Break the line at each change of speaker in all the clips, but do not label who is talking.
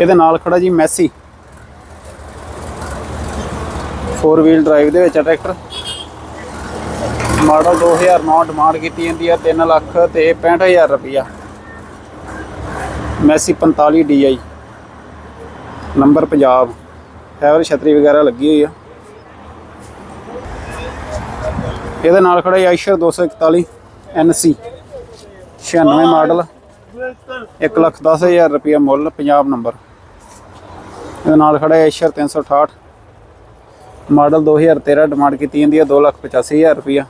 ਇਹਦੇ ਨਾਲ ਖੜਾ ਜੀ ਮੈਸੀ। 4 ਵੀਲ ਡਰਾਈਵ ਦੇ ਵਿੱਚ ਆ ਟਰੈਕਟਰ। ਮਾਡਲ 2009 ਡਿਮਾਂਡ ਕੀਤੀ ਜਾਂਦੀ ਹੈ 3 ਲੱਖ ਤੇ 65000 ਰੁਪਇਆ ਮੈਸੀ 45 DI ਨੰਬਰ ਪੰਜਾਬ। ਫੈਵਰ ਛਤਰੀ ਵਗੈਰਾ ਲੱਗੀ ਹੋਈ ਆ। ਇਹਦੇ ਨਾਲ ਖੜਾ ਹੈ ਆਇਸ਼ਰ 241 NC 96 ਮਾਡਲ। 1 ਲੱਖ 10000 ਰੁਪਇਆ ਮੁੱਲ, ਪੰਜਾਬ ਨੰਬਰ। ਇਹਦੇ ਨਾਲ ਖੜਾ ਹੈ ਆਇਸ਼ਰ 368 ਮਾਡਲ 2013 ਡਿਮਾਂਡ ਕੀਤੀ ਜਾਂਦੀ ਹੈ 2 ਲੱਖ 85000 ਰੁਪਇਆ।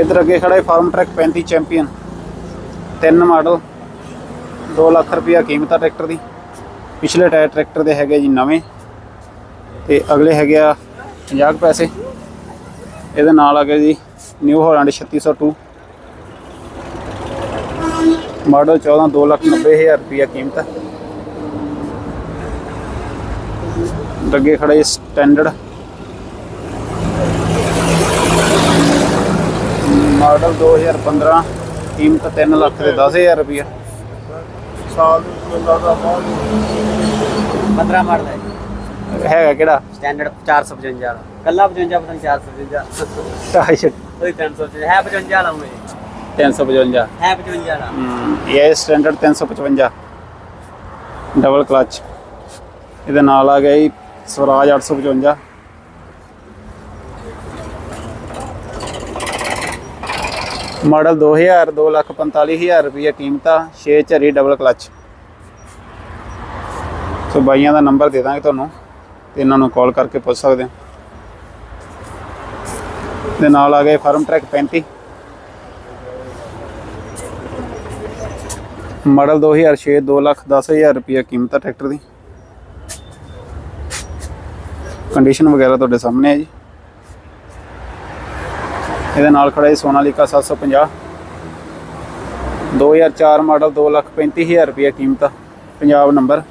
ਇਧਰ ਅੱਗੇ ਖੜਾ ਹੈ ਫਾਰਮ ਟਰੈਕ 35 ਚੈਂਪੀਅਨ ਤਿੰਨ ਮਾਡਲ 2 ਲੱਖ ਰੁਪਇਆ ਕੀਮਤ ਆ ਟਰੈਕਟਰ ਦੀ। ਪਿਛਲੇ ਟਾਇਰ ਟਰੈਕਟਰ ਦੇ ਹੈਗੇ ਜੀ ਨਵੇਂ। ਤੇ ਅਗਲੇ ਹੈਗੇ ਆ 50 ਕੁ ਪੈਸੇ। ਇਹਦੇ ਨਾਲ ਆ ਗਿਆ ਜੀ ਨਿਊ ਹਾਲੈਂਡ 3602 ਮਾਡਲ 14 2 ਲੱਖ 90000 ਰੁਪਇਆ ਕੀਮਤ ਹੈ। ਅੱਗੇ ਖੜਾ ਜੀ ਸਟੈਂਡਰਡ ਮਾਡਲ 2015 ਕੀਮਤ 3 ਲੱਖ ਤੇ 10000 ਰੁਪਇਆ
ਸਾਲ ਨੂੰ ਲੱਗਦਾ ਬਹੁਤ
15 ਮਾਡਲ ਹੈ।
ਹੈਗਾ ਕਿਹੜਾ?
ਸਟੈਂਡਰਡ 455 ਵਾਲਾ। ਕੱਲਾ 55 ਪਤਾ ਨਹੀਂ 455
ਆਇਸ਼ਰ
ਕੋਈ 300 ਹੈ 55 ਵਾਲਾ ਹੋਏ
355
ਹੈ 55 ਵਾਲਾ।
ਹਮ, ਇਹ ਸਟੈਂਡਰਡ 355 ਡਬਲ ਕਲਚ ਇਹਦੇ ਨਾਲ ਆ ਗਿਆ ਜੀ ਸਵਰਾਜ 855 ਮਾਡਲ 2000 2 ਲੱਖ 45000 ਰੁਪਏ ਕੀਮਤ ਆ 6 ਝਰੀ ਡਬਲ ਕਲਚ ਸੋ ਬਾਈਆਂ ਦਾ ਨੰਬਰ ਦੇ ਦਾਂਗੇ ਤੁਹਾਨੂੰ ਤੇ ਇਹਨਾਂ ਨੂੰ ਕਾਲ ਕਰਕੇ ਪੁੱਛ ਸਕਦੇ ਹੋ। ਦੇ ਨਾਲ ਆ ਗਏ ਫਾਰਮ ਟਰੈਕ 35 ਮਾਡਲ 2006 2 ਲੱਖ 10000 ਰੁਪਏ ਕੀਮਤ ਹੈ ਟਰੈਕਟਰ ਦੀ। ਕੰਡੀਸ਼ਨ ਵਗੈਰਾ ਤੁਹਾਡੇ ਸਾਹਮਣੇ ਹੈ ਜੀ। ਇਹਦੇ ਨਾਲ ਖੜਾ ਹੈ ਸੋਨਾਲੀਕਾ 750 2004 ਮਾਡਲ 2 ਲੱਖ 35000 ਰੁਪਏ ਕੀਮਤ ਆ, ਪੰਜਾਬ ਨੰਬਰ।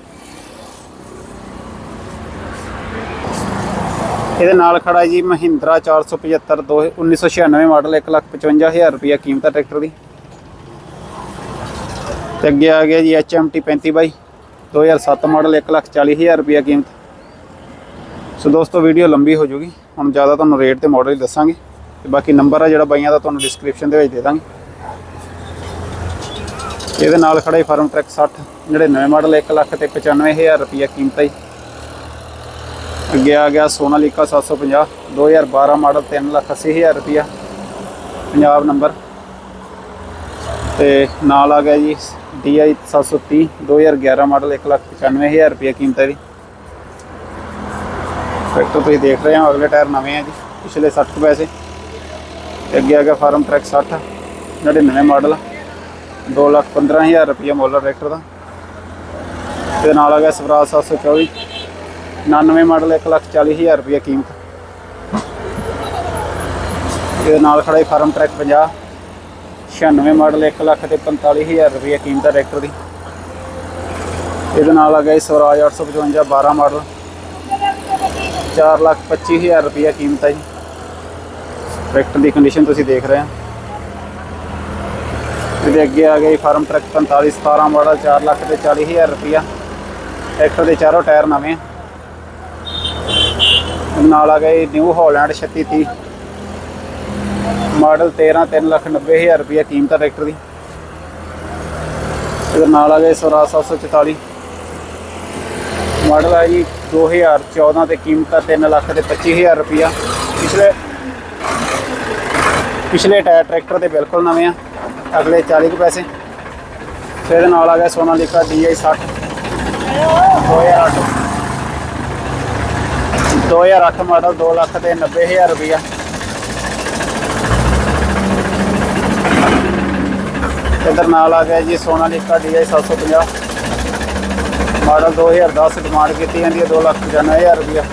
ਇਹਦੇ ਨਾਲ ਖੜਾ ਜੀ ਮਹਿੰਦਰਾ 475 ਦੋ 1996 ਮਾਡਲ 1 ਲੱਖ 55000 ਰੁਪਏ ਕੀਮਤ ਆ ਟਰੈਕਟਰ ਦੀ। ਤੇ ਅੱਗੇ ਆ ਗਿਆ ਜੀ HMT 35 ਬਾਈ 2007 ਮਾਡਲ 140000 ਰੁਪਏ ਕੀਮਤ। ਸੋ ਦੋਸਤੋ ਵੀਡੀਓ ਲੰਬੀ ਹੋ ਜੂਗੀ। ਹੁਣ ਜ਼ਿਆਦਾ ਤੁਹਾਨੂੰ ਰੇਟ ਤੇ ਮਾਡਲ ਹੀ ਦੱਸਾਂਗੇ। ਤੇ ਬਾਕੀ ਨੰਬਰ ਆ ਜਿਹੜਾ ਬਾਈਆਂ ਦਾ ਤੁਹਾਨੂੰ ਡਿਸਕ੍ਰਿਪਸ਼ਨ ਦੇ ਵਿੱਚ ਦੇ ਦਾਂਗੇ। ਇਹਦੇ ਨਾਲ ਖੜਾ ਹੀ ਫਾਰਮ ਟਰੈਕ 60 ਜਿਹੜੇ ਨਵੇਂ ਮਾਡਲ 1 ਲੱਖ ਤੇ 95000 ਰੁਪਏ ਕੀਮਤ ਹੈ ਅੱਗੇ ਆ ਗਿਆ ਸੋਨਾਲੀਕਾ 750 2012 ਮਾਡਲ 3 ਲੱਖ 80000 ਰੁਪਿਆ ਪੰਜਾਬ ਨੰਬਰ ਤੇ ਨਾਲ ਆ ਗਿਆ ਜੀ DI 730 2011 ਮਾਡਲ 1 ਲੱਖ 95000 ਰੁਪਏ ਕੀਮਤ ਹੈ ਜੀ। ਟਰੈਕਟਰ ਤੁਸੀਂ ਦੇਖ ਰਹੇ ਹੋ, ਅਗਲੇ ਟਾਇਰ ਨਵੇਂ ਆ ਜੀ, ਪਿਛਲੇ 60 ਕੁ ਪੈਸੇ। ਤੇ ਅੱਗੇ ਆ ਗਿਆ ਫਾਰਮ ਟਰੈਕ 60 99 ਮਾਡਲ 2 ਲੱਖ 15000 ਰੁਪਏ ਮੁੱਲ ਟਰੈਕਟਰ ਦਾ। ਤੇ ਨਾਲ ਆ ਗਿਆ ਸਵਰਾਜ 724 99 ਮਾਡਲ 1 ਲੱਖ 40000 ਰੁਪਏ ਕੀਮਤ। ਇਹਦੇ ਨਾਲ ਖੜਾ ਹੀ ਫਾਰਮ ਟਰੈਕ 50 96 ਮਾਡਲ 1 ਲੱਖ ਤੇ 45000 ਰੁਪਏ ਕੀਮਤ ਹੈ ਟਰੈਕਟਰ ਦੀ। ਇਹਦੇ ਨਾਲ ਆ ਗਿਆ ਜੀ ਸਵਰਾਜ 855 12 ਮਾਡਲ। 4 ਲੱਖ 25000 ਰੁਪਏ ਕੀਮਤ ਹੈ ਜੀ। ਟਰੈਕਟਰ ਦੀ ਕੰਡੀਸ਼ਨ ਤੁਸੀਂ ਦੇਖ ਰਹੇ ਹੋ। ਇਹਦੇ ਅੱਗੇ ਆ ਗਿਆ ਫਾਰਮ ਟਰੈਕ 45 17 ਮਾਡਲ 4 ਲੱਖ ਤੇ 40000 ਰੁਪਇਆ ਟਰੈਕਟਰ ਦੇ ਚਾਰੋਂ ਟਾਇਰ ਨਵੇਂ ਆ। ਨਾਲ ਆ ਗਏ ਜੀ ਨਿਊ ਹਾਲੈਂਡ 3630 ਮਾਡਲ 13 3 ਲੱਖ 90000 ਰੁਪਇਆ ਕੀਮਤ ਆ ਟਰੈਕਟਰ ਦੀ। ਇਹਦੇ ਨਾਲ ਆ ਗਿਆ ਜੀ ਸਵਰਾਜ 744 ਮਾਡਲ ਆ ਜੀ 2014 ਤੇ ਕੀਮਤ ਹੈ 3 ਲੱਖ ਤੇ 25000 ਰੁਪਇਆ ਪਿਛਲੇ ਪਿਛਲੇ ਟਾਇਰ ਟਰੈਕਟਰ ਦੇ ਬਿਲਕੁਲ ਨਵੇਂ ਆ। ਅਗਲੇ 40 ਕੁ ਪੈਸੇ। ਫਿਰ ਇਹਦੇ ਨਾਲ ਆ ਗਿਆ ਸੋਨਾਲੀਕਾ DI 60 2008 2008 ਮਾਡਲ 2 ਲੱਖ ਤੇ 90000 ਰੁਪਇਆ ਇਧਰ ਨਾਲ ਆ ਗਿਆ ਜੀ ਸੋਨਾਲੀਕਾ DI 750 ਮਾਡਲ 2010 ਡਿਮਾਂਡ ਕੀਤੀ ਜਾਂਦੀ ਹੈ 2 ਲੱਖ 95000 ਰੁਪਇਆ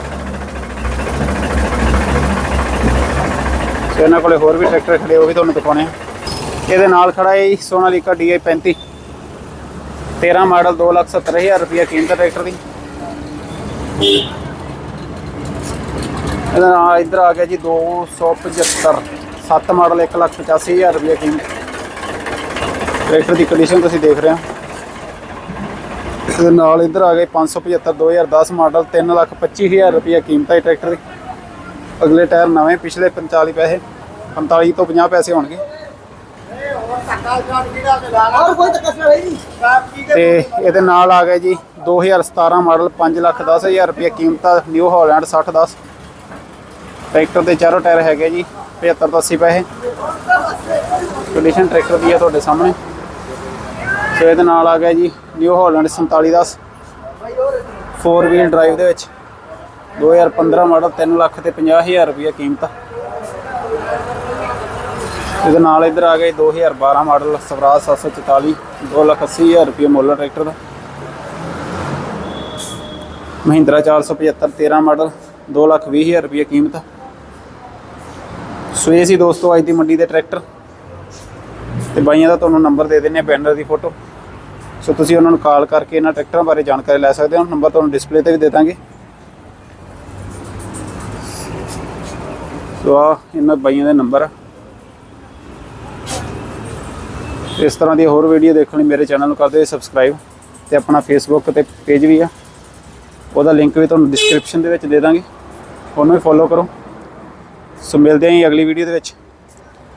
ਤੇ ਇਹਨਾਂ ਕੋਲੇ ਹੋਰ ਵੀ ਟਰੈਕਟਰ ਖੜੇ, ਉਹ ਵੀ ਤੁਹਾਨੂੰ ਦਿਖਾਉਣੇ ਆ। ਇਹਦੇ ਨਾਲ ਖੜਾ ਹੈ ਜੀ ਸੋਨਾਲੀਕਾ DI 35 13 ਮਾਡਲ 2 ਲੱਖ 70000 ਰੁਪਇਆ ਕੀਮਤ ਟਰੈਕਟਰ ਦੀ। ਇਹਦਾ ਨਾਲ ਇੱਧਰ ਆ ਗਿਆ ਜੀ 275 7 ਮਾਡਲ 1 ਲੱਖ 85000 ਰੁਪਏ ਕੀਮਤ। ਟਰੈਕਟਰ ਦੀ ਕੰਡੀਸ਼ਨ ਤੁਸੀਂ ਦੇਖ ਰਹੇ ਹੋ। ਤੇ ਨਾਲ ਇੱਧਰ ਆ ਗਏ 575 2010 ਮਾਡਲ 325000 ਰੁਪਏ ਕੀਮਤ ਹੈ ਟਰੈਕਟਰ ਦੀ। ਅਗਲੇ ਟਾਇਰ ਨਵੇਂ ਪਿਛਲੇ 45 ਪੈਸੇ 45 ਤੋਂ 50 ਪੈਸੇ ਹੋਣਗੇ। ਤੇ ਇਹਦੇ ਨਾਲ ਆ ਗਏ ਜੀ 2017 ਮਾਡਲ 5 ਲੱਖ 10000 ਰੁਪਏ ਕੀਮਤ ਦਾ ਨਿਊ ਹਾਲੈਂਡ 6010 ਟਰੈਕਟਰ ਦੇ ਚਾਰੋਂ ਟਾਇਰ ਹੈਗੇ ਜੀ 75 ਤੋਂ 80 ਪੈਸੇ। ਕੰਡੀਸ਼ਨ ਟਰੈਕਟਰ ਦੀ ਹੈ ਤੁਹਾਡੇ ਸਾਹਮਣੇ। ਸੋ ਇਹਦੇ ਨਾਲ ਆ ਗਿਆ ਜੀ ਨਿਊ ਹਾਲੈਂਡ 47 10 4 ਵੀਲ ਡਰਾਈਵ ਦੇ ਵਿੱਚ 2015 ਮਾਡਲ 3 ਲੱਖ ਤੇ 50000 ਰੁਪਏ ਕੀਮਤ। ਇਹਦੇ ਨਾਲ ਇੱਧਰ ਆ ਗਏ 2012 ਮਾਡਲ ਸਵਰਾਜ 744 2 ਲੱਖ 80000 ਰੁਪਏ ਮੁੱਲ ਟਰੈਕਟਰ ਦਾ। ਮਹਿੰਦਰਾ 475 13 ਮਾਡਲ 2 ਲੱਖ 20000 ਰੁਪਏ ਕੀਮਤ। ਸੋ ਇਹ ਸੀ ਦੋਸਤੋ, ਅੱਜ ਦੀ ਮੰਡੀ ਦੇ ਟਰੈਕਟਰ। ਤੇ ਬਾਈਆਂ ਦਾ ਤੁਹਾਨੂੰ ਨੰਬਰ ਦੇ ਦਿੰਨੇ ਆ ਬੈਨਰ ਦੀ ਫੋਟੋ। ਸੋ ਤੁਸੀਂ ਉਹਨਾਂ ਨੂੰ ਕਾਲ ਕਰਕੇ ਇਹਨਾਂ ਟਰੈਕਟਰਾਂ ਬਾਰੇ ਜਾਣਕਾਰੀ ਲੈ ਸਕਦੇ ਹੋ। ਨੰਬਰ ਤੁਹਾਨੂੰ ਡਿਸਪਲੇ ਤੇ ਵੀ ਦੇ ਦਾਂਗੇ। ਸੋ ਆ ਇਹਨਾਂ ਬਾਈਆਂ ਦੇ ਨੰਬਰ ਆ। ਇਸ ਤਰ੍ਹਾਂ ਦੀ ਹੋਰ ਵੀਡੀਓ ਦੇਖਣ ਲਈ ਮੇਰੇ ਚੈਨਲ ਨੂੰ ਕਰ ਦਿਓ ਸਬਸਕ੍ਰਾਈਬ ਤੇ ਆਪਣਾ ਫੇਸਬੁੱਕ ਤੇ ਪੇਜ ਵੀ ਆ। ਉਹਦਾ ਲਿੰਕ ਵੀ ਤੁਹਾਨੂੰ ਡਿਸਕ੍ਰਿਪਸ਼ਨ ਦੇ ਵਿੱਚ ਦੇ ਦਾਂਗੇ। ਉਹਨੂੰ ਵੀ ਫੋਲੋ ਕਰੋ। ਸੋ ਮਿਲਦੇ ਹਾਂ ਜੀ ਅਗਲੀ ਵੀਡੀਓ ਦੇ ਵਿੱਚ।